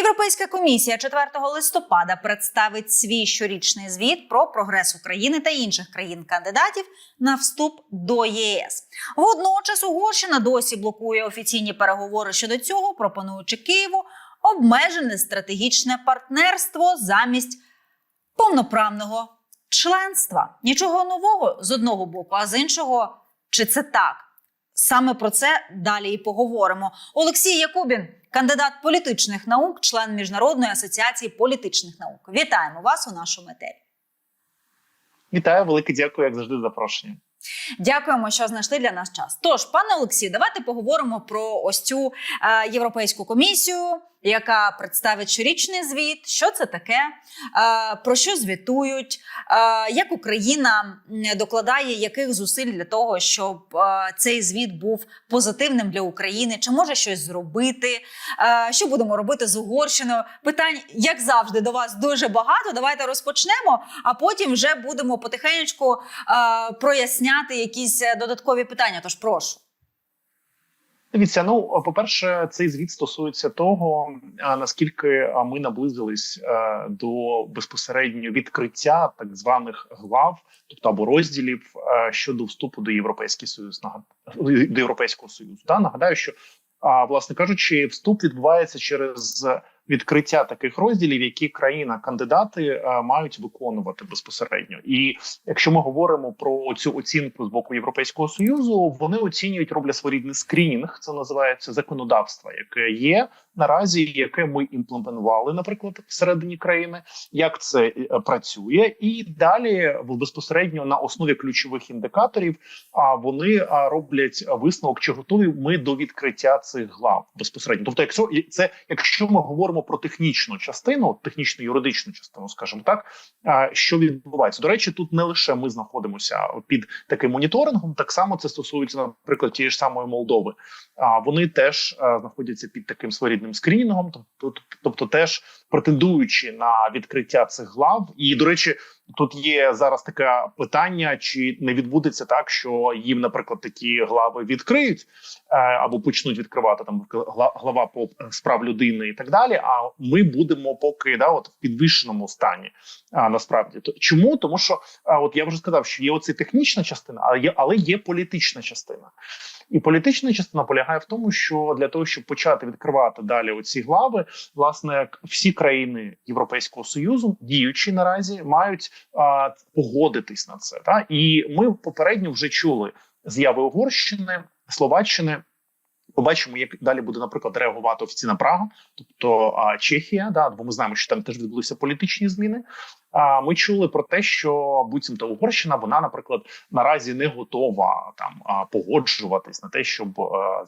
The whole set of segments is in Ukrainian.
Європейська комісія 4 листопада представить свій щорічний звіт про прогрес України та інших країн-кандидатів на вступ до ЄС. Водночас Угорщина досі блокує офіційні переговори щодо цього, пропонуючи Києву обмежене стратегічне партнерство замість повноправного членства. Нічого нового з одного боку, а з іншого, чи це так? Саме про це далі і поговоримо. Олексій Якубін, кандидат політичних наук, член Міжнародної асоціації політичних наук. Вітаємо вас у нашому етері. Вітаю, велике дякую, як завжди, за запрошення. Дякуємо, що знайшли для нас час. Тож, пане Олексію, давайте поговоримо про ось цю е, європейську комісію, яка представить щорічний звіт. Що це таке, е, про що звітують, е, як Україна докладає яких зусиль для того, щоб е, цей звіт був позитивним для України, чи може щось зробити? Що будемо робити з Угорщиною? Питань, як завжди, до вас дуже багато. Давайте розпочнемо, а потім вже будемо потихеньку е, проясняти якісь додаткові питання. Тож прошу. Дивіться, ну по-перше, цей звіт стосується того, наскільки ми наблизились е, до безпосередньо відкриття так званих глав, тобто або розділів е, щодо вступу до Європейський Союз до Європейського Союзу. Та нагадаю, що власне кажучи, вступ відбувається через відкриття таких розділів, які країна-кандидати е, мають виконувати безпосередньо. І якщо ми говоримо про цю оцінку з боку Європейського союзу, вони оцінюють, роблять своєрідний скрінінг. Це називається законодавство, яке є наразі, яке ми імплементували, наприклад, всередині країни, як це е, працює, і далі безпосередньо на основі ключових індикаторів. А вони роблять висновок, чи готові ми до відкриття цих глав безпосередньо. Тобто, якщо це, якщо ми говоримо про технічну частину, технічну юридичну частину, скажімо так, що відбувається. До речі, тут не лише ми знаходимося під таким моніторингом, так само це стосується, наприклад, тієї ж самої Молдови. А вони теж знаходяться під таким своєрідним скрінінгом, тобто, тобто теж претендуючи на відкриття цих глав. І до речі, тут є зараз таке питання: чи не відбудеться так, що їм, наприклад, такі глави відкриють е, або почнуть відкривати там гла- глава по справ людини і так далі. А ми будемо поки да, от в підвищеному стані. А насправді то чому? Тому що от я вже сказав, що є оці технічна частина, але є, але є політична частина. І політична частина полягає в тому, що для того, щоб почати відкривати далі оці глави, власне, всі країни Європейського союзу, діючі наразі, мають а, погодитись на це. Та і ми попередньо вже чули з'яви Угорщини, Словаччини. Побачимо, як далі буде, наприклад, реагувати офіційна Прага, тобто а, Чехія. Да, бо ми знаємо, що там теж відбулися політичні зміни. Ми чули про те, що буцімто Угорщина, вона, наприклад, наразі не готова там погоджуватись на те, щоб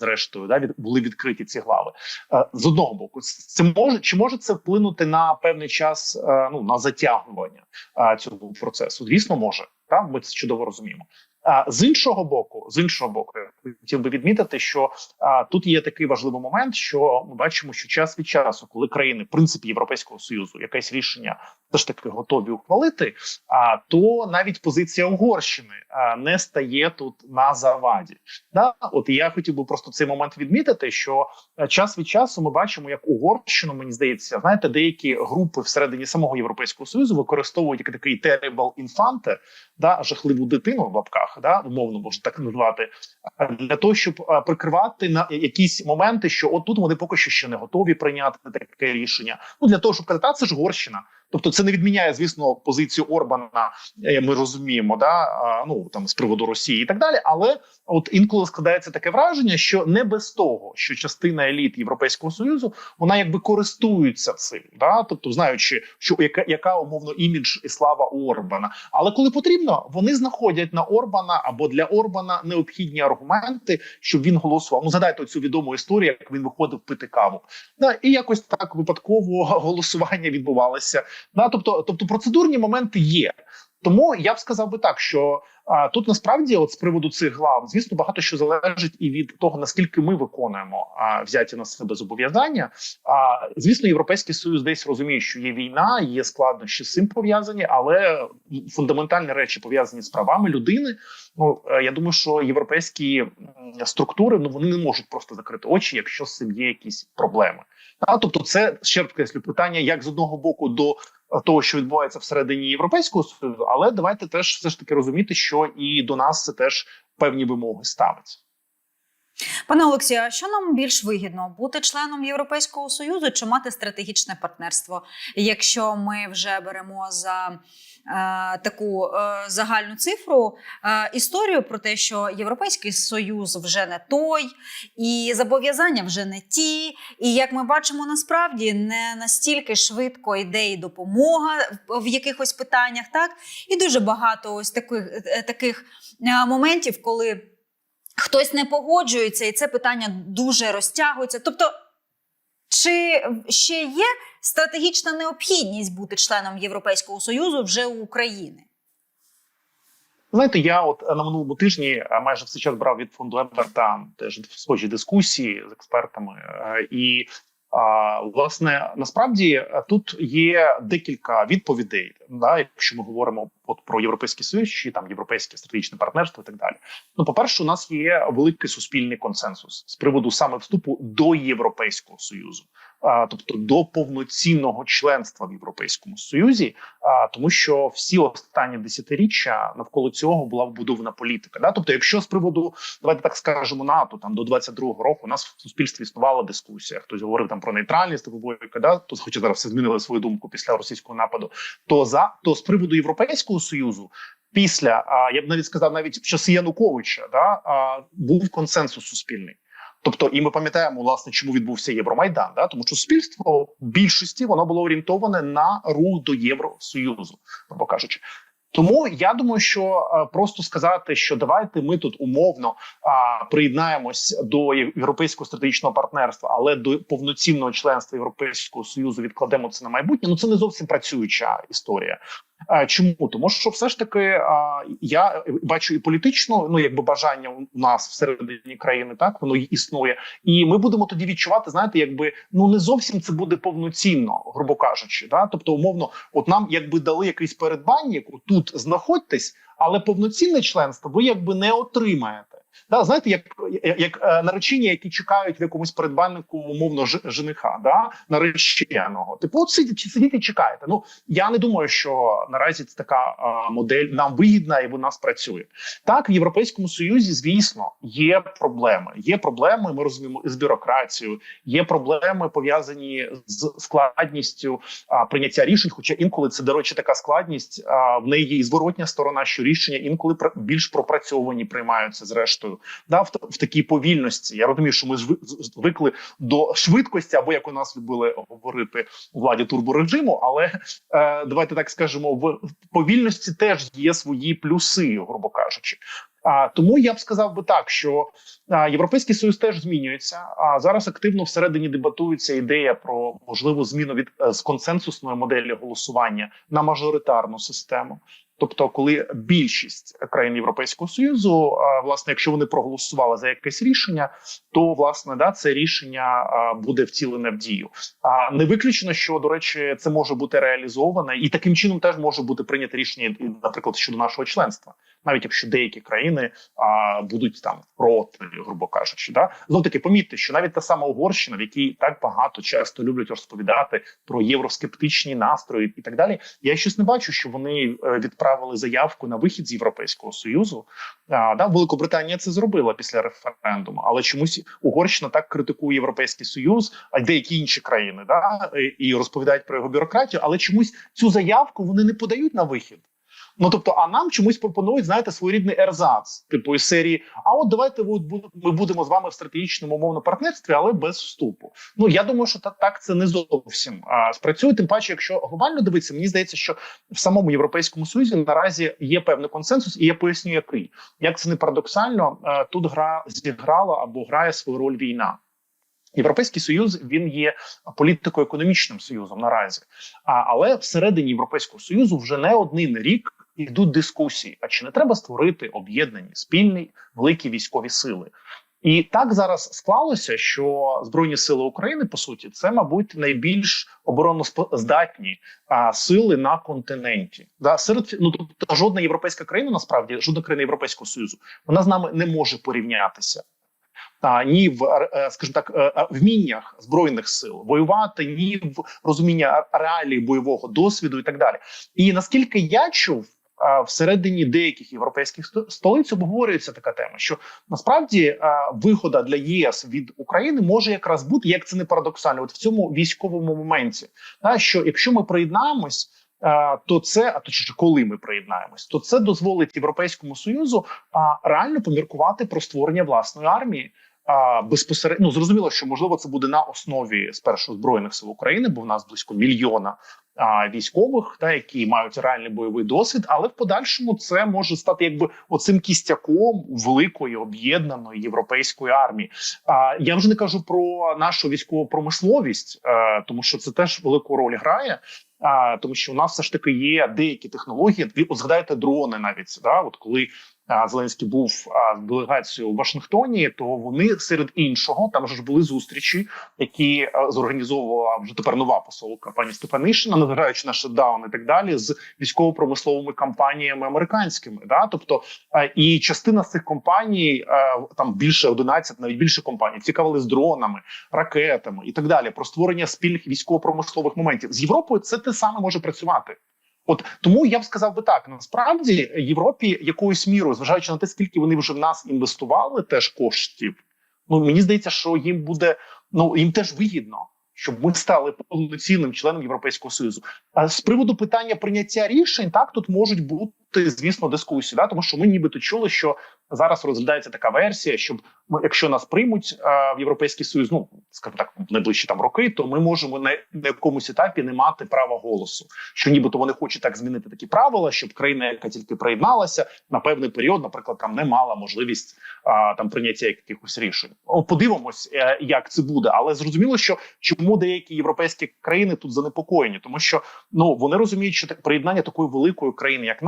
зрештою да, від, були відкриті ці глави. З одного боку, це може чи може це вплинути на певний час ну на затягування цього процесу? Звісно, може. Та ми це чудово розуміємо. А з іншого боку, з іншого боку, хотів би відмітити, що а, тут є такий важливий момент, що ми бачимо, що час від часу, коли країни, в принципі, Європейського союзу, якесь рішення все ж таки готові ухвалити, а то навіть позиція Угорщини а, не стає тут на заваді. Да, от я хотів би просто цей момент відмітити, що е, час від часу ми бачимо, як Угорщину, мені здається, знаєте, деякі групи всередині самого європейського союзу використовують як такий terrible infante, да, жахливу дитину в лапках, да, умовно можна так назвати, е, для того, щоб е, прикривати на якісь моменти, що отут вони поки що ще не готові прийняти таке рішення. Ну для того, щоб казати, це ж Угорщина. Тобто, це не відміняє, звісно, позицію Орбана. е, Ми розуміємо, да ну там з приводу Росії і так далі. Але от інколи складається таке враження, що не без того, що частина еліт Європейського союзу вона якби користується цим, да, тобто знаючи, що яка, яка умовно імідж і слава Орбана. Але коли потрібно, вони знаходять на Орбана або для Орбана необхідні аргументи, щоб він голосував. Ну згадайте цю відому історію, як він виходив пити каву. Да, і якось так випадково голосування відбувалося. Да, тобто, тобто процедурні моменти є. Тому я б сказав би так, що а, тут насправді, от з приводу цих глав, звісно, багато що залежить і від того наскільки ми виконуємо а, взяті на себе зобов'язання. А звісно, європейський союз десь розуміє, що є війна, є складнощі з цим пов'язані, але фундаментальні речі пов'язані з правами людини. Ну е, я думаю, що європейські структури ну вони не можуть просто закрити очі, якщо з цим є якісь проблеми. А тобто, це ще раз питання, як з одного боку до того, що відбувається всередині європейського союзу, але давайте теж все ж таки розуміти, що і до нас це теж певні вимоги ставиться. Пане Олексію, а що нам більш вигідно бути членом Європейського союзу чи мати стратегічне партнерство? Якщо ми вже беремо за е, таку е, загальну цифру е, історію про те, що Європейський союз вже не той, і зобов'язання вже не ті. І як ми бачимо, насправді не настільки швидко йде і допомога в, якихось питаннях, так і дуже багато ось таких, е, таких е, моментів, коли. Хтось не погоджується, і це питання дуже розтягується. Тобто, чи ще є стратегічна необхідність бути членом Європейського союзу вже у України? Знаєте, я от на минулому тижні е, майже все час брав від фонду Еберта теж схожі дискусії з експертами, е, і власне насправді е, тут є декілька відповідей. Да, якщо ми говоримо от про європейський союз чи там європейське стратегічне партнерство, і так далі. Ну, по перше, у нас є великий суспільний консенсус з приводу саме вступу до європейського союзу, тобто до повноцінного членства в європейському союзі, а, тому що всі останні десятиріччя навколо цього була вбудована політика. Да? Тобто, якщо з приводу давайте так скажемо НАТО, там до 22-го року у нас в суспільстві існувала дискусія. Хтось говорив там про нейтральність бойка, да? то хоча зараз все змінили свою думку після російського нападу. То за то з приводу європейського союзу. Після я б навіть сказав, навіть в часи Януковича да був консенсус суспільний. Тобто, і ми пам'ятаємо, власне, чому відбувся Євромайдан, да тому що суспільство в більшості воно було орієнтоване на рух до Євросоюзу, грубо кажучи. Тому я думаю, що просто сказати, що давайте ми тут умовно а, приєднаємось до європейського стратегічного партнерства, але до повноцінного членства європейського союзу відкладемо це на майбутнє. Ну це не зовсім працююча історія. А, Чому тому, що все ж таки я бачу і політичну, ну якби бажання у нас всередині країни, так воно існує, і ми будемо тоді відчувати, знаєте, якби ну не зовсім це буде повноцінно, грубо кажучи, да? тобто, умовно, от нам якби дали якийсь передбанник, тут знаходьтесь, але повноцінне членство ви якби не отримаєте. Да, знаєте, як як, е, наречення, які чекають в якомусь передбаннику умовно жениха, да нареченого. Типу, от сидіть, сидіть і чекаєте. Ну я не думаю, що наразі це така а, модель нам вигідна і вона спрацює. Так, в Європейському Союзі, звісно, є проблеми. Є проблеми. Ми розуміємо з бюрократією, є проблеми пов'язані з складністю а, прийняття рішень. Хоча інколи це до речі, така складність. А, в неї є і зворотня сторона, що рішення інколи більш пропрацьовані приймаються зрештою да, в, в такій повільності. Я розумію, що ми звикли до швидкості, або як у нас любили говорити у владі турборежиму, але е, давайте так скажемо, в повільності теж є свої плюси, грубо кажучи. А тому я б сказав би так, що а, європейський союз теж змінюється. А зараз активно всередині дебатується ідея про можливу зміну від з консенсусної моделі голосування на мажоритарну систему. Тобто, коли більшість країн Європейського союзу, власне, якщо вони проголосували за якесь рішення, то власне да це рішення буде втілене в дію. А не виключено, що до речі, це може бути реалізоване, і таким чином теж може бути прийнято рішення, наприклад, щодо нашого членства, навіть якщо деякі країни а, будуть там проти, грубо кажучи, да знов таки помітьте, що навіть та сама Угорщина, в якій так багато часто люблять розповідати про євроскептичні настрої і так далі. Я щось не бачу, що вони відправили заявку на вихід з європейського союзу. А, да, Великобританія це зробила після референдуму, але чомусь Угорщина так критикує європейський союз, а деякі інші країни да і розповідають про його бюрократію, але чомусь цю заявку вони не подають на вихід. Ну тобто, а нам чомусь пропонують знаєте своєрідний ерзац, типу із серії. А от давайте ми будемо з вами в стратегічному умовно партнерстві, але без вступу. Ну я думаю, що так це не зовсім а, спрацює. Тим паче, якщо глобально дивитися, мені здається, що в самому європейському союзі наразі є певний консенсус, і я поясню, який як це не парадоксально, тут гра зіграла або грає свою роль війна. Європейський союз він є політико-економічним союзом наразі, а але всередині європейського союзу вже не один рік йдуть дискусії: а чи не треба створити об'єднані спільні великі військові сили? І так зараз склалося, що збройні сили України по суті це, мабуть, найбільш обороноздатні а, сили на континенті. Да, серед ну тобто жодна європейська країна, насправді жодна країна Європейського союзу, вона з нами не може порівнятися. Та ні в е, скажімо так е, е, вміннях збройних сил воювати, ні в розуміння реалій бойового досвіду і так далі. І наскільки я чув. Всередині деяких європейських столиць обговорюється така тема, що насправді а, вигода для ЄС від України може якраз бути, як це не парадоксально, от в цьому військовому моменті. Та, що якщо ми приєднаємось, то це, а точніше, коли ми приєднаємось, то це дозволить Європейському Союзу а, реально поміркувати про створення власної армії. А безпосередньо ну, зрозуміло, що можливо це буде на основі спершу збройних сил України, бо в нас близько мільйона а, військових, та які мають реальний бойовий досвід, але в подальшому це може стати якби оцим кістяком великої об'єднаної європейської армії. А я вже не кажу про нашу військову промисловість, е, тому що це теж велику роль грає. А, тому що у нас все ж таки є деякі технології. Ви от згадайте дрони навіть да, от коли а, Зеленський був делегацією у Вашингтоні, то вони серед іншого там ж були зустрічі, які зорганізовувала вже тепер нова посолка пані Степанишина, незважаючи на шатдаун і так далі, з військово-промисловими компаніями американськими. Да, тобто і частина з цих компаній там більше 11, навіть більше компаній, цікавились дронами, ракетами і так далі. Про створення спільних військово-промислових моментів з Європою. Це те саме може працювати. От тому я б сказав би так: насправді Європі якоюсь мірою, зважаючи на те, скільки вони вже в нас інвестували, теж коштів. Ну мені здається, що їм буде ну їм теж вигідно, щоб ми стали повноцінним членом Європейського союзу. А з приводу питання прийняття рішень, так тут можуть бути, звісно, дискусії, да, тому що ми нібито чули, що зараз розглядається така версія, щоб ми, якщо нас приймуть а, в європейський союз, ну скажімо так, в найближчі там роки, то ми можемо на, на якомусь етапі не мати права голосу. Що нібито вони хочуть так змінити такі правила, щоб країна, яка тільки приєдналася на певний період, наприклад, там не мала можливість а, там прийняття якихось рішень. Подивимось, е, як це буде, але зрозуміло, що чому деякі європейські країни тут занепокоєні, тому що ну вони розуміють, що так приєднання такої великої країни, як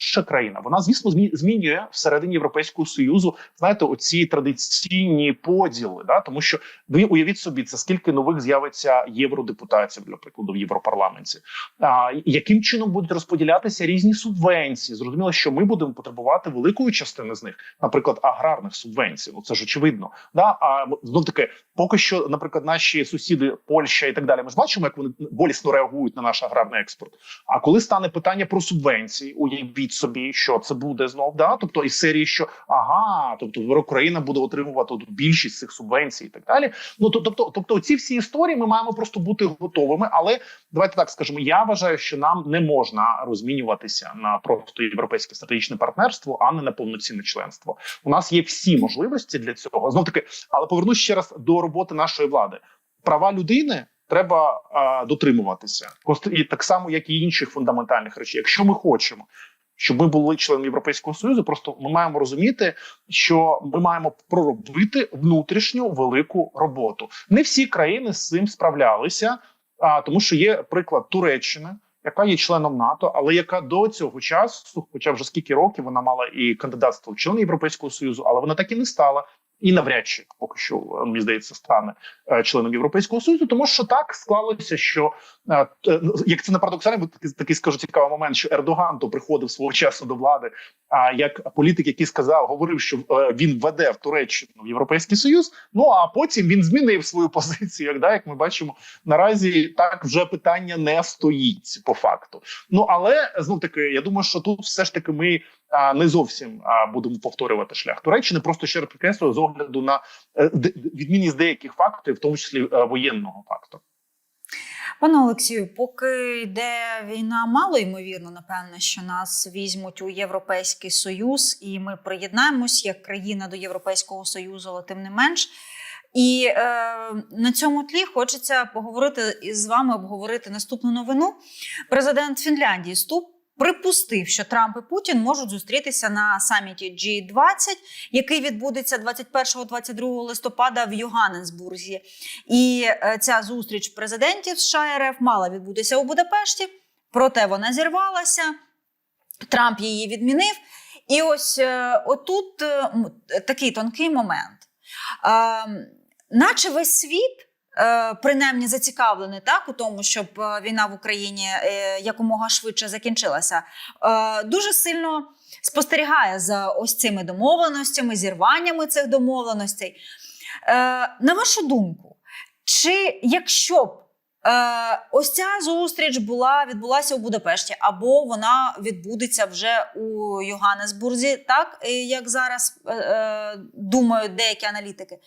наша країна, вона звісно змі- змінює всередині європейського союзу. Знаєте, оці традиційні поділи, да тому що ви уявіть собі, це скільки нових з'явиться євродепутатів, для прикладу, в Європарламенті. А яким чином будуть розподілятися різні субвенції? Зрозуміло, що ми будемо потребувати великої частини з них, наприклад, аграрних субвенцій. Ну це ж очевидно. Да? А знов таки, поки що, наприклад, наші сусіди, Польща і так далі, ми ж бачимо, як вони болісно реагують на наш аграрний експорт. А коли стане питання про субвенції, уявіть собі, що це буде знов, да? тобто із серії, що ага, тобто Україна буде отримувати більшість цих субвенцій і так далі. Ну то- тобто, тобто, ці всі історії ми маємо просто бути готовими. Але давайте так скажемо. Я вважаю, що нам не можна розмінюватися на просто європейське стратегічне партнерство, а не на повноцінне членство. У нас є всі можливості для цього. Знов таки, але повернусь ще раз до роботи нашої влади. Права людини треба а, дотримуватися, і так само, як і інших фундаментальних речей. Якщо ми хочемо. Щоб ми були членом Європейського союзу, просто ми маємо розуміти, що ми маємо проробити внутрішню велику роботу. Не всі країни з цим справлялися, а тому, що є приклад Туреччини, яка є членом НАТО, але яка до цього часу, хоча вже скільки років вона мала і кандидатство в члени Європейського союзу, але вона так і не стала. І навряд чи поки що е, мені здається стане е, членом Європейського союзу, тому що так склалося, що е, ну, як це не парадоксально, такий, такий скажу цікавий момент, що Ердоган то приходив свого часу до влади. А як політик, який сказав, говорив, що він веде в Туреччину в Європейський Союз. Ну а потім він змінив свою позицію. Як да, як ми бачимо, наразі так вже питання не стоїть по факту. Ну але знов таки, я думаю, що тут все ж таки ми не зовсім будемо повторювати шлях Туреччини. Просто ще раз підкреслюю з огляду на е, відмінність деяких факторів, в тому числі е, воєнного фактору. Пане Олексію, поки йде війна, мало ймовірно, напевне, що нас візьмуть у Європейський Союз, і ми приєднаємось як країна до Європейського Союзу, але тим не менш. І е, на цьому тлі хочеться поговорити із вами, обговорити наступну новину. Президент Фінляндії Ступ припустив, що Трамп і Путін можуть зустрітися на саміті G20, який відбудеться 21-22 листопада в Йоганнесбурзі. І е, ця зустріч президентів США РФ мала відбутися у Будапешті, проте вона зірвалася. Трамп її відмінив. І ось е, отут е, такий тонкий момент. Е, наче весь світ. Е, Принаймні зацікавлений так у тому, щоб е, війна в Україні е, якомога швидше закінчилася, дуже сильно спостерігає за ось цими домовленостями, зірваннями цих домовленостей. На вашу думку, чи якщо б ось ця зустріч була відбулася у Будапешті, або вона відбудеться вже у Йоганнесбурзі, так як зараз думають деякі аналітики.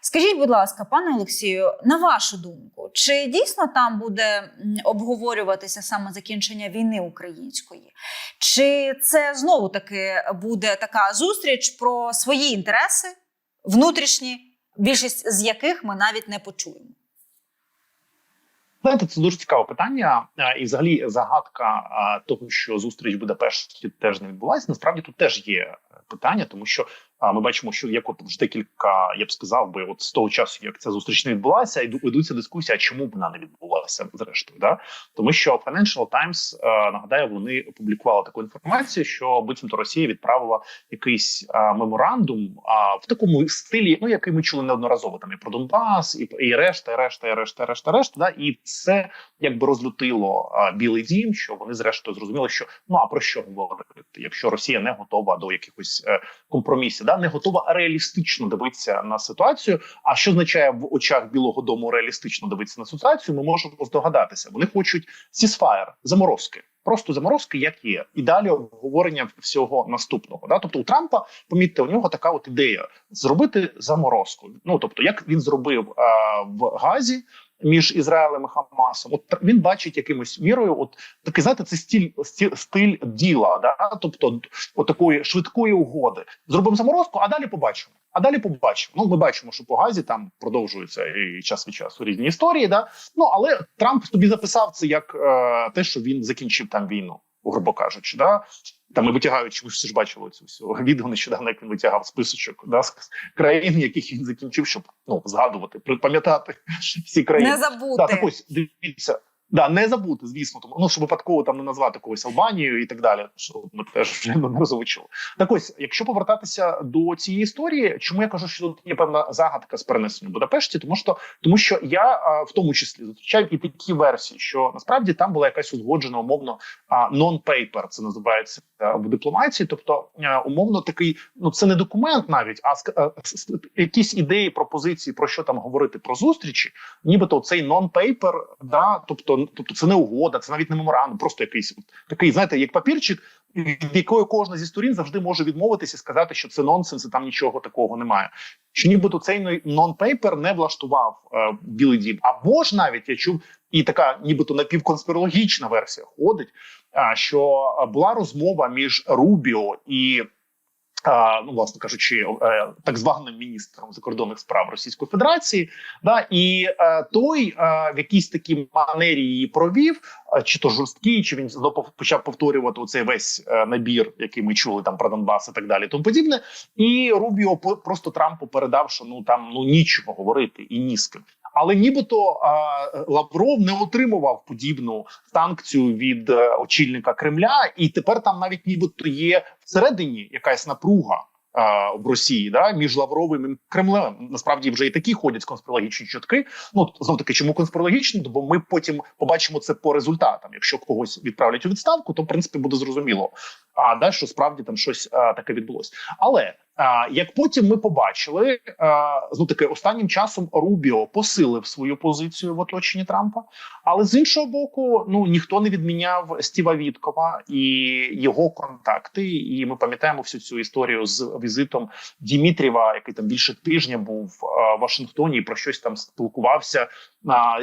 Скажіть, будь ласка, пане Олексію, на вашу думку, чи дійсно там буде обговорюватися саме закінчення війни української? Чи це знову таки буде така зустріч про свої інтереси, внутрішні, більшість з яких ми навіть не почуємо? Знаєте, це дуже цікаве питання, і взагалі загадка того, що зустріч в Будапешті теж не відбулася. Насправді тут теж є е, питання, тому що ми бачимо, що як от вже декілька, я б сказав би, от з того часу, як ця зустріч не відбулася, йду- ведуться дискусії, чому б вона не відбулася зрештою. Да? Тому що Financial Times, е, нагадаю, вони опублікували таку інформацію, що буцімто Росія відправила якийсь е, меморандум а, в такому стилі, ну який ми чули неодноразово там і про Донбас, і, і решта, і решта, і решта, і решта, решта. Да? І це якби розлютило а, Білий Дім, що вони зрештою зрозуміли, що ну а про що говорити, якщо Росія не готова до якихось е, компромісів, да не готова реалістично дивитися на ситуацію. А що означає в очах Білого Дому реалістично дивитися на ситуацію? Ми можемо здогадатися. Вони хочуть сісфаєр, заморозки. Просто заморозки, як є, і далі обговорення всього наступного. Да? Тобто у Трампа, помітьте, у нього така от ідея зробити заморозку. Ну тобто, як він зробив а, в Газі між Ізраїлем і Хамасом, от він бачить якимось мірою, от такий, знаєте, це стиль, стиль, стиль діла, да? тобто от такої швидкої угоди. Зробимо заморозку, а далі побачимо. А далі побачимо. Ну, ми бачимо, що по газі там продовжуються і час від часу різні історії. Да? Ну але Трамп собі записав це як е, те, що він закінчив там війну, грубо кажучи. Да? Там і витягаючи, ви всі ж бачили цю всю відео нещодавно, як він витягав списочок да, з країн, яких він закінчив, щоб ну згадувати, пам'ятати всі країни. Не забути. Да, так ось дивіться. Да, не забути, звісно, тому ну щоб випадково там не назвати когось Албанією і так далі. Що ми теж вже неодноразово чули. Так ось, якщо повертатися до цієї історії, чому я кажу, що тут є певна загадка з перенесенням Будапешті, тому що тому що я а, в тому числі зустрічаю і такі версії, що насправді там була якась узгоджена умовно non-paper, це називається а, в дипломатії. Тобто а, умовно такий, ну це не документ навіть, а а, с- якісь ідеї, пропозиції про що там говорити про зустрічі, нібито цей non-paper, да, тобто, тобто це не угода, це навіть не меморандум, просто якийсь от такий, знаєте, як папірчик, від якої кожна зі сторін завжди може відмовитися і сказати, що це нонсенс, і там нічого такого немає. Що нібито цей нон-пейпер не влаштував е, Білий Дім, або ж навіть я чув і така, нібито напівконспірологічна версія ходить, а, що е, була розмова між Рубіо і. Ну, власне кажучи, е, так званим міністром закордонних справ Російської Федерації, да і е, той е, в якійсь такій манері її провів, чи то жорсткий, чи він почав повторювати оцей весь набір, який ми чули там про Донбас і так далі, тому подібне. І Рубіо просто Трампу передав, що ну там ну нічого говорити і ні з ким. Але нібито Лавров не отримував подібну санкцію від е, очільника Кремля, і тепер там навіть нібито є всередині якась напруга. В Росії да між Лавровим і Кремлем насправді вже і такі ходять конспірологічні чутки. Ну знов таки, чому конспірологічні? Бо ми потім побачимо це по результатам. Якщо когось відправлять у відставку, то в принципі буде зрозуміло. А да, що справді там щось а, таке відбулося. Але як потім ми побачили, ну таки останнім часом Рубіо посилив свою позицію в оточенні Трампа. Але з іншого боку, ну ніхто не відміняв Стіва Віткова і його контакти. І ми пам'ятаємо всю цю історію з візитом Дімітрєва, який там більше тижня був в Вашингтоні і про щось там спілкувався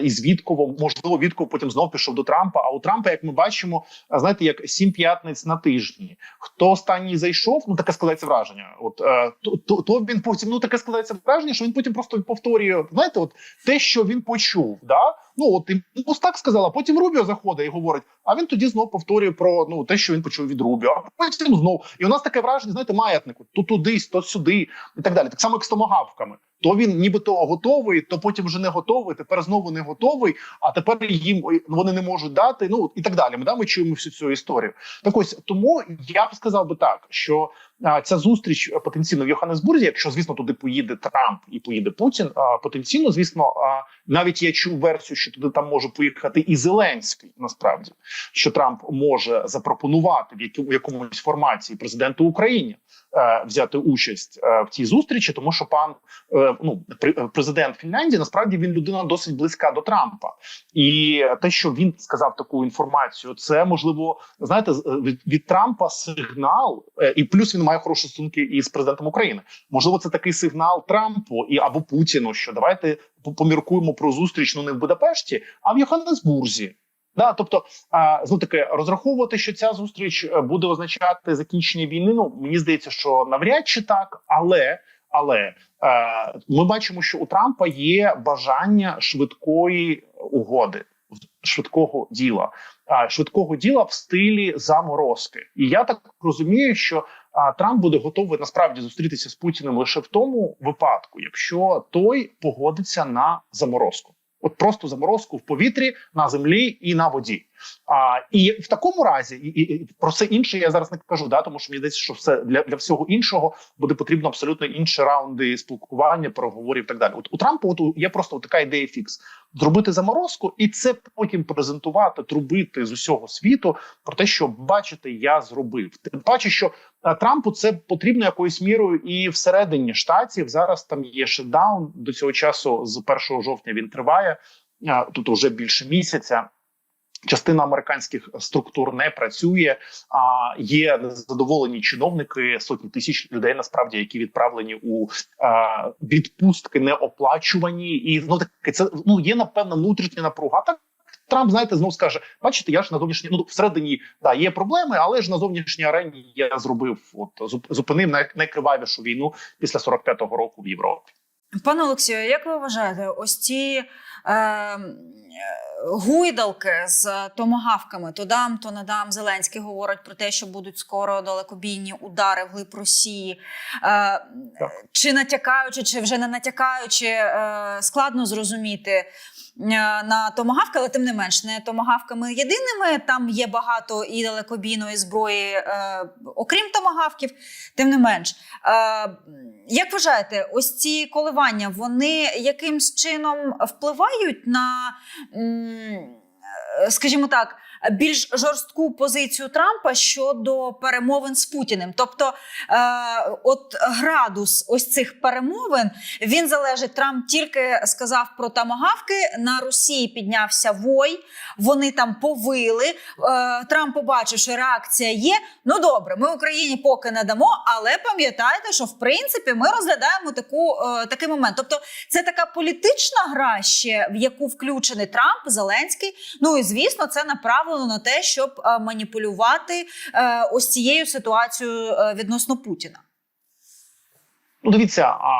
із Вітковом. Можливо, Вітков потім знов пішов до Трампа. А у Трампа, як ми бачимо, знаєте, як сім п'ятниць на тижні. Хто останній зайшов? Ну таке складається враження. От то, то, то він потім ну таке складається враження, що він потім просто повторює. Знаєте, от те, що він почув, да. Ну от і ось так сказала. Потім Рубіо заходить і говорить. А він тоді знов повторює про ну те, що він почув від Рубіо. А потім знов. І у нас таке враження, знаєте, маятнику то туди, то сюди, і так далі. Так само, як з томагавками. То він нібито готовий, то потім вже не готовий. Тепер знову не готовий. А тепер їм вони не можуть дати. Ну і так далі. Ми да ми чуємо всю цю історію. Так ось тому я б сказав би так, що а, ця зустріч е, потенційно в Йоханнесбурзі, якщо звісно туди поїде Трамп і поїде Путін, а, потенційно, звісно, а, навіть я чув версію, що туди там може поїхати і Зеленський. Насправді, що Трамп може запропонувати в якому- якомусь форматі президенту України е, взяти участь е, в цій зустрічі, тому що пан е, ну е, президент Фінляндії насправді він людина досить близька до Трампа, і те, що він сказав таку інформацію, це можливо знаєте, від, від Трампа сигнал, і плюс він має хороші стосунки із президентом України. Можливо, це такий сигнал Трампу і або Путіну, що давайте поміркуємо про зустріч ну не в Будапешті, а в Йоханнесбурзі. Да, тобто, а, знов таки розраховувати, що ця зустріч е, буде означати закінчення війни. Ну мені здається, що навряд чи так, але але е, ми бачимо, що у Трампа є бажання швидкої угоди, швидкого діла, а, швидкого діла в стилі заморозки. І я так розумію, що а, Трамп буде готовий насправді зустрітися з Путіним лише в тому випадку, якщо той погодиться на заморозку. От просто заморозку в повітрі на землі і на воді. А і в такому разі, і, і, про все інше я зараз не кажу, да тому що мені здається, що все для, для всього іншого буде потрібно абсолютно інші раунди спілкування, переговорів і так далі. От у Трампа от є просто така ідея фікс зробити заморозку, і це потім презентувати, трубити з усього світу про те, що бачите, я зробив. Тим паче, що Трампу це потрібно якоюсь мірою і всередині штатів. Зараз там є шедаун до цього часу. З 1 жовтня він триває. Тут вже більше місяця. Частина американських структур не працює. А є незадоволені чиновники, сотні тисяч людей, насправді, які відправлені у відпустки неоплачувані, і ну таке це ну є напевно внутрішня напруга. Так Трамп, знаєте, знов скаже: бачите, я ж на зовнішній ну всередині да є проблеми, але ж на зовнішній арені я зробив от зупинив най- найкривавішу війну після 45-го року в Європі. Пане Олексію, як ви вважаєте, ось ці е, гуйдалки з томагавками, то дам, то не дам. Зеленський говорить про те, що будуть скоро далекобійні удари вглиб Росії. Е, чи натякаючи, чи вже не натякаючи, е, складно зрозуміти. Е, На томагавки, але тим не менш, не томагавками єдиними. Там є багато і далекобійної зброї, е, окрім томагавків. Тим не менш, е, як вважаєте, ось ці коливання вони якимсь чином впливають на, м, е, скажімо так, більш жорстку позицію Трампа щодо перемовин з Путіним? Тобто, е, от градус ось цих перемовин він залежить. Трамп тільки сказав про тамагавки. На Росії піднявся вой, вони там повили. Е, Трамп побачив, що реакція є. Ну добре, ми Україні поки не дамо, але пам'ятайте, що в принципі ми розглядаємо таку, е, такий момент. Тобто, це така політична гра ще, в яку включений Трамп, Зеленський. Ну і звісно, це направлено на те, щоб е, маніпулювати е, ось цією ситуацією е, відносно Путіна. Ну, дивіться, а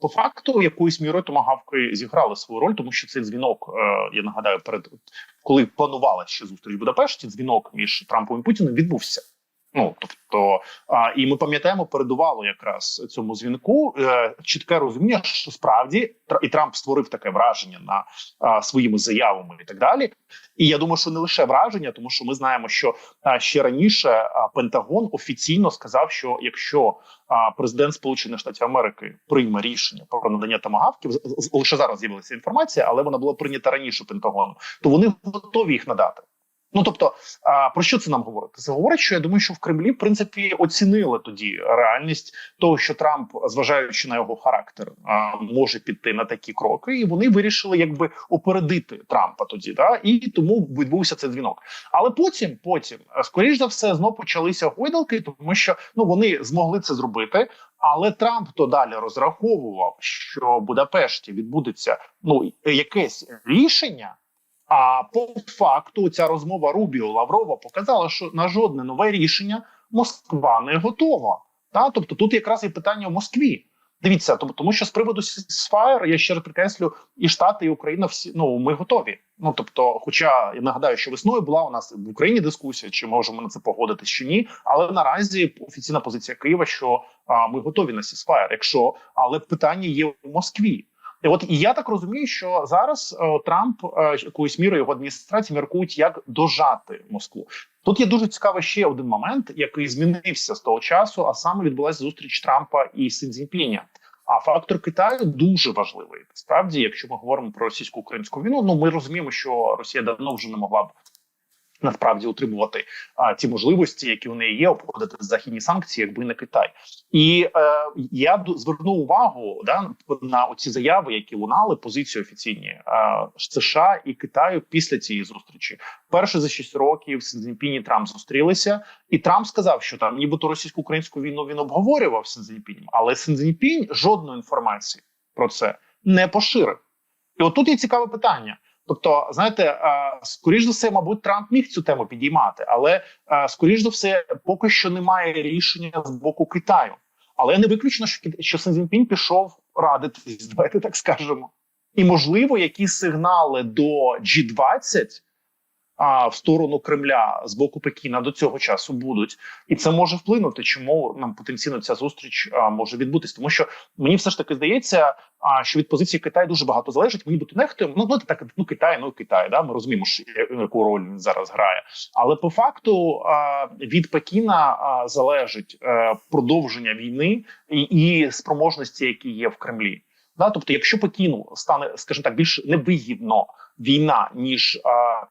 по факту якоюсь мірою томагавки зіграли свою роль, тому що цей дзвінок, я нагадаю, перед коли планувала ще зустріч в Будапешті, дзвінок між Трампом і Путіним відбувся. Ну тобто, а, і ми пам'ятаємо, передувало якраз цьому дзвінку е, чітке розуміння, що справді і Трамп створив таке враження на а, своїми заявами і так далі. І я думаю, що не лише враження, тому що ми знаємо, що а, ще раніше а, Пентагон офіційно сказав, що якщо а, президент Сполучених Штатів Америки прийме рішення про надання тамагавків, лише зараз з'явилася інформація, але вона була прийнята раніше Пентагоном, то вони готові їх надати. Ну тобто, а, про що це нам говорить? Це говорить, що я думаю, що в Кремлі в принципі оцінили тоді реальність того, що Трамп, зважаючи на його характер, а, може піти на такі кроки, і вони вирішили якби опередити Трампа тоді. Да? І тому відбувся цей дзвінок. Але потім, потім, е, скоріш за все, знов почалися гойдалки, тому що ну вони змогли це зробити. Але Трамп то далі розраховував, що в Будапешті відбудеться ну якесь рішення. А по факту ця розмова Рубіо Лаврова показала, що на жодне нове рішення Москва не готова. Та тобто тут якраз і питання в Москві. Дивіться, тому, тому що з приводу Сфаєр, я ще раз підкреслю, і Штати, і Україна всі ну ми готові. Ну тобто, хоча я нагадаю, що весною була у нас в Україні дискусія, чи можемо на це погодитись чи ні. Але наразі офіційна позиція Києва, що а, ми готові на Сісфаєр, якщо але питання є в Москві. І от і я так розумію, що зараз о, Трамп о, якоюсь мірою його адміністрації міркують, як дожати Москву. Тут є дуже цікавий ще один момент, який змінився з того часу, а саме відбулася зустріч Трампа і Син Цзіньпіня. А фактор Китаю дуже важливий. Справді, якщо ми говоримо про російсько-українську війну, ну ми розуміємо, що Росія давно вже не могла б. Насправді утримувати а, ті можливості, які у неї є, обходити західні санкції, якби не Китай, і е, я звернув увагу да на оці заяви, які лунали позиції офіційні е, США і Китаю після цієї зустрічі. Перше за 6 років Сі і Трамп зустрілися, і Трамп сказав, що там нібито російсько-українську війну він обговорював з але Сі жодної інформації про це не поширив. І отут є цікаве питання. Тобто, знаєте, е, скоріш за все, мабуть, Трамп міг цю тему підіймати, але е, скоріш за все, поки що немає рішення з боку Китаю. Але не виключно, що що Сензінпін пішов радитись, давайте так скажемо. І можливо, якісь сигнали до G20 а, в сторону Кремля з боку Пекіна до цього часу будуть, і це може вплинути, чому нам потенційно ця зустріч а, може відбутись. Тому що мені все ж таки здається, а, що від позиції Китаю дуже багато залежить. Ми нібито нехтуємо. Ну, ну так, ну Китай, ну Китай, да. Ми розуміємо, що яку роль він зараз грає. Але по факту а, від Пекіна а, залежить е, продовження війни і, і спроможності, які є в Кремлі. Да, тобто, якщо Пекіну стане, скажімо так, більш невигідно війна, ніж а,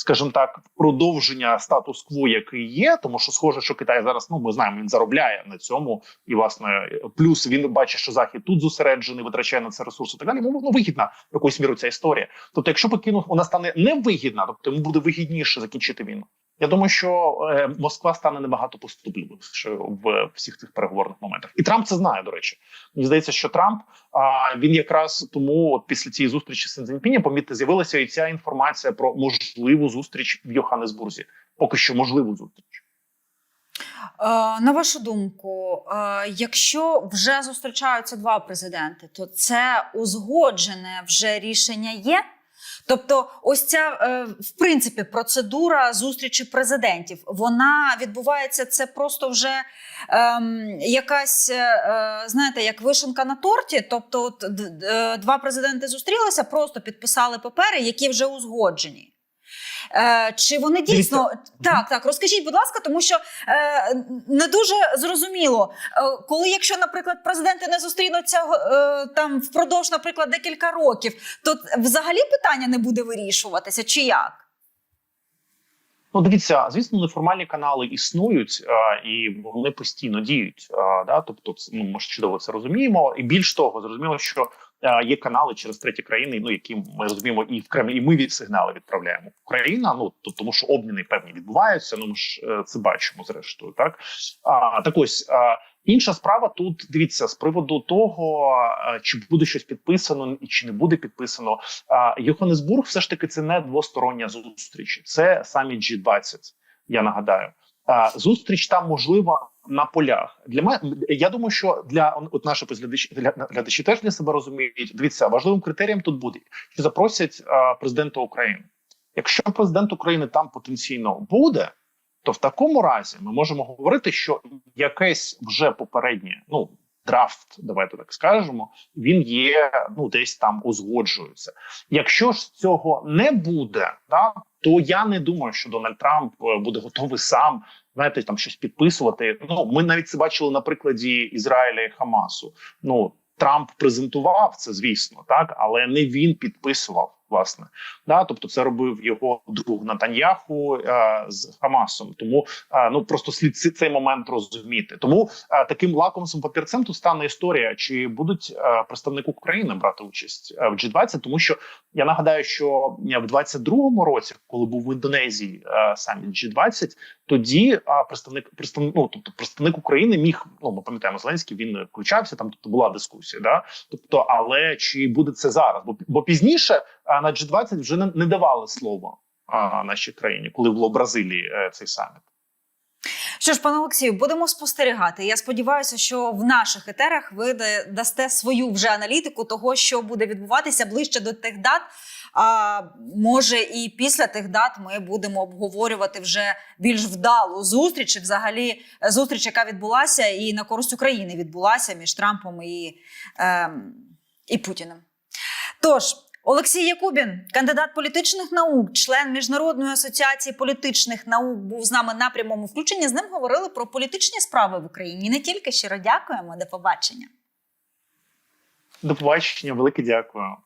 скажімо так, продовження статус-кво, який є, тому що схоже, що Китай зараз, ну ми знаємо, він заробляє на цьому, і власне плюс він бачить, що захід тут зосереджений, витрачає на це ресурси. і Так далі йому ну, вигідна якоюсь мірою ця історія. Тобто, якщо Пекіну вона стане невигідна, тобто йому буде вигідніше закінчити війну. Я думаю, що е, Москва стане набагато поступливіше в всіх цих переговорних моментах, і Трамп це знає. До речі, мені здається, що Трамп а він якраз тому, от після цієї зустрічі з Сензенпіні, помітьте, з'явилася і ця інформація про можливу зустріч в Йоханнесбурзі. Поки що можливу зустріч. Е, На вашу думку, е, якщо вже зустрічаються два президенти, то це узгоджене вже рішення є? Тобто, ось ця е, в принципі процедура зустрічі президентів, вона відбувається це просто вже ем, якась, е, знаєте, як вишенка на торті. Тобто, от, е, два президенти зустрілися, просто підписали папери, які вже узгоджені. Е, чи вони дійсно так, так розкажіть, будь ласка, тому що е, не дуже зрозуміло, е, коли, якщо, наприклад, президенти не зустрінуться е, там впродовж, наприклад, декілька років, то взагалі питання не буде вирішуватися, чи як? Ну, дивіться, звісно, неформальні канали існують а, і вони постійно діють. А, да, тобто, це, ну, ми ж чудово це розуміємо. І більш того, зрозуміло, що є канали через треті країни, ну які ми розуміємо, і в Кремлі, і ми від сигнали відправляємо. Україна, ну то, тому, що обміни певні відбуваються. Ну ми ж е, це бачимо, зрештою, так а, так ось. А, Інша справа тут дивіться з приводу того, е, чи буде щось підписано і чи не буде підписано. Йоханнесбург все ж таки це не двостороння зустріч, це саміт G20, Я нагадаю, зустріч там можлива на полях. Для мене я думаю, що для от наші глядачі, глядачі теж для себе розуміють. Дивіться, важливим критерієм тут буде, що запросять президента України. Якщо президент України там потенційно буде, то в такому разі ми можемо говорити, що якесь вже попереднє, ну драфт, давайте так скажемо, він є ну десь там узгоджується. Якщо ж цього не буде, да, то я не думаю, що Дональд Трамп е, буде готовий сам знаєте, там щось підписувати. Ну ми навіть це бачили на прикладі Ізраїля і Хамасу. Ну Трамп презентував це, звісно, так, але не він підписував. Власне, да, тобто це робив його друг Натаньяху е, з Хамасом. Тому е, ну просто слід цей момент розуміти. Тому е, таким лакомським папірцем тут стане історія, чи будуть е, представники України брати участь е, в G20, тому що я нагадаю, що е, в 22-му році, коли був в Індонезії е, саміт G20, тоді а, представник представник, ну, тобто представник України міг. Ну ми пам'ятаємо Зеленський. Він включався там. Тобто була дискусія. Да, тобто, але чи буде це зараз? Бо бо пізніше а, на G20 вже не, давали слова нашій країні, коли було в Бразилії е, цей саміт. Що ж, пане Олексію, будемо спостерігати. Я сподіваюся, що в наших етерах ви дасте свою вже аналітику того, що буде відбуватися ближче до тих дат. А може, і після тих дат ми будемо обговорювати вже більш вдалу зустріч, взагалі е, зустріч, яка відбулася і на користь України відбулася між Трампом і, ем, і Путіним. Тож. Олексій Якубін, кандидат політичних наук, член міжнародної асоціації політичних наук, був з нами на прямому включенні. З ним говорили про політичні справи в Україні. Не тільки щиро дякуємо. До побачення. До побачення, велике дякую.